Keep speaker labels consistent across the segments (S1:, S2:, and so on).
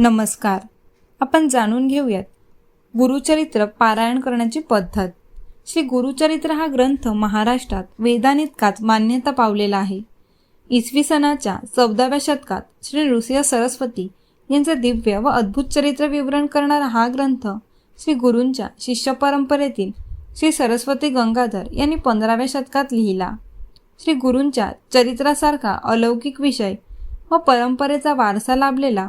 S1: नमस्कार. आपण जाणून घेऊयात गुरुचरित्र पारायण करण्याची पद्धत. श्री गुरुचरित्र हा ग्रंथ महाराष्ट्रात वेदानितकात मान्यता पावलेला आहे. इसवी सणाच्या चौदाव्या शतकात श्री ऋषिया सरस्वती यांचे दिव्य व अद्भुत चरित्र विवरण करणारा हा ग्रंथ श्री गुरूंच्या शिष्य परंपरेतील श्री सरस्वती गंगाधर यांनी पंधराव्या शतकात लिहिला. श्री गुरूंच्या चरित्रासारखा अलौकिक विषय व परंपरेचा वारसा लाभलेला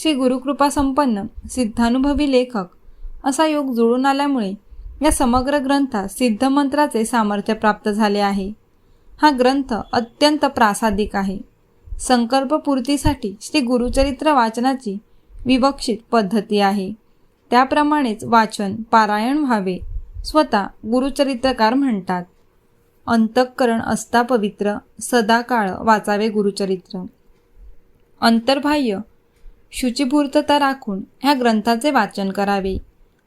S1: श्री गुरुकृपा संपन्न सिद्धानुभवी लेखक. असा योग जुळून आल्यामुळे या समग्र ग्रंथात सिद्धमंत्राचे सामर्थ्य प्राप्त झाले आहे. हा ग्रंथ अत्यंत प्रासादिक आहे. संकल्पपूर्तीसाठी श्री गुरुचरित्र वाचनाची विवक्षित पद्धती आहे. त्याप्रमाणेच वाचन पारायण व्हावे स्वतः गुरुचरित्रकार म्हणतात. अंतःकरण असता पवित्र सदाकाळ वाचावे गुरुचरित्र. अंतर्बाह्य शुचिपूर्तता राखून ह्या ग्रंथाचे वाचन करावे.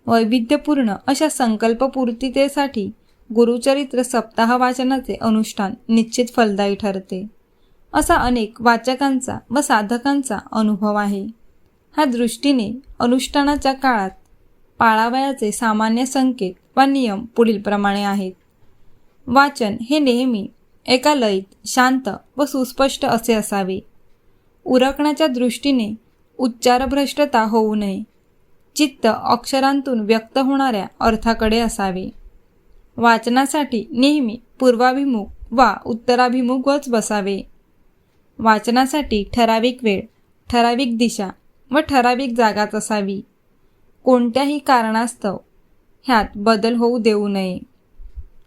S1: वैविध्यपूर्ण अशा संकल्पपूर्तीतेसाठी गुरुचरित्र सप्ताह वाचनाचे अनुष्ठान निश्चित फलदायी ठरते. असा अनेक वाचकांचा व साधकांचा अनुभव आहे. ह्या दृष्टीने अनुष्ठानाच्या काळात पाळावयाचे सामान्य संकेत व नियम पुढीलप्रमाणे आहेत. वाचन हे नेहमी एका लयीत शांत व सुस्पष्ट असे असावे. उरकण्याच्या दृष्टीने उच्चारभ्रष्टता होऊ नये. चित्त अक्षरांतून व्यक्त होणाऱ्या अर्थाकडे असावे. वाचनासाठी नेहमी पूर्वाभिमुख वा उत्तराभिमुखच बसावे. वाचनासाठी ठराविक वेळ ठराविक दिशा व ठराविक जागाच असावी. कोणत्याही कारणास्तव ह्यात बदल होऊ देऊ नये.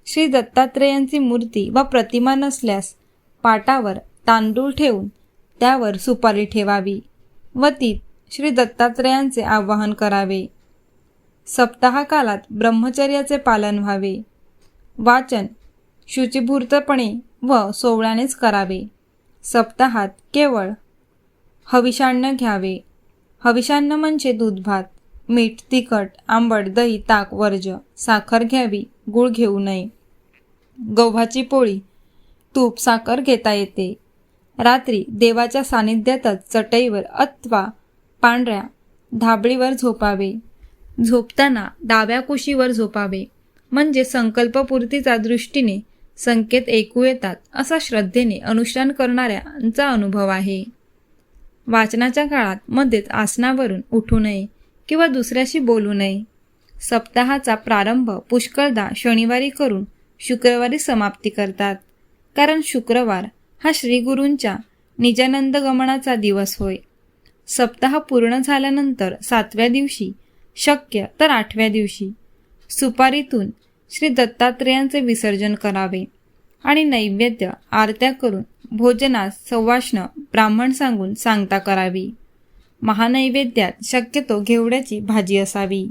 S1: श्री दत्तात्रेयांची मूर्ती व प्रतिमा नसल्यास पाटावर तांदूळ ठेवून त्यावर सुपारी ठेवावी. वतीत श्री दत्तात्रयांचे आवाहन करावे. सप्ताहकालात ब्रह्मचर्याचे पालन व्हावे. वाचन शुचिभूर्तपणे व सोवळ्यानेच करावे. सप्ताहात केवळ हविषान्न घ्यावे. हविषान्न म्हणजे दूध भात मीठ तिखट आंबट दही ताक वर्ज साखर घ्यावी गूळ घेऊ नये. गव्हाची पोळी तूप साखर घेता येते. रात्री देवाच्या सानिध्यातच चटईवर अथवा पांढऱ्या धाबळीवर झोपावे. झोपताना डाव्या कुशीवर झोपावे. म्हणजे संकल्पपूर्तीचा दृष्टीने संकेत ऐकू येतात असा श्रद्धेने अनुष्ठान करणाऱ्यांचा अनुभव आहे. वाचनाच्या काळात मध्येच आसनावरून उठू नये किंवा दुसऱ्याशी बोलू नये. सप्ताहाचा प्रारंभ पुष्कळदा शनिवारी करून शुक्रवारी समाप्ती करतात. कारण शुक्रवार हा श्रीगुरूंच्या निजानंद गमनाचा दिवस होय. सप्ताह पूर्ण झाल्यानंतर सातव्या दिवशी शक्य तर आठव्या दिवशी सुपारीतून श्री दत्तात्रेयांचे विसर्जन करावे आणि नैवेद्य आरत्या करून भोजनास सवाष्ण ब्राह्मण सांगून सांगता करावी. महानैवेद्यात शक्यतो घेवड्याची भाजी असावी.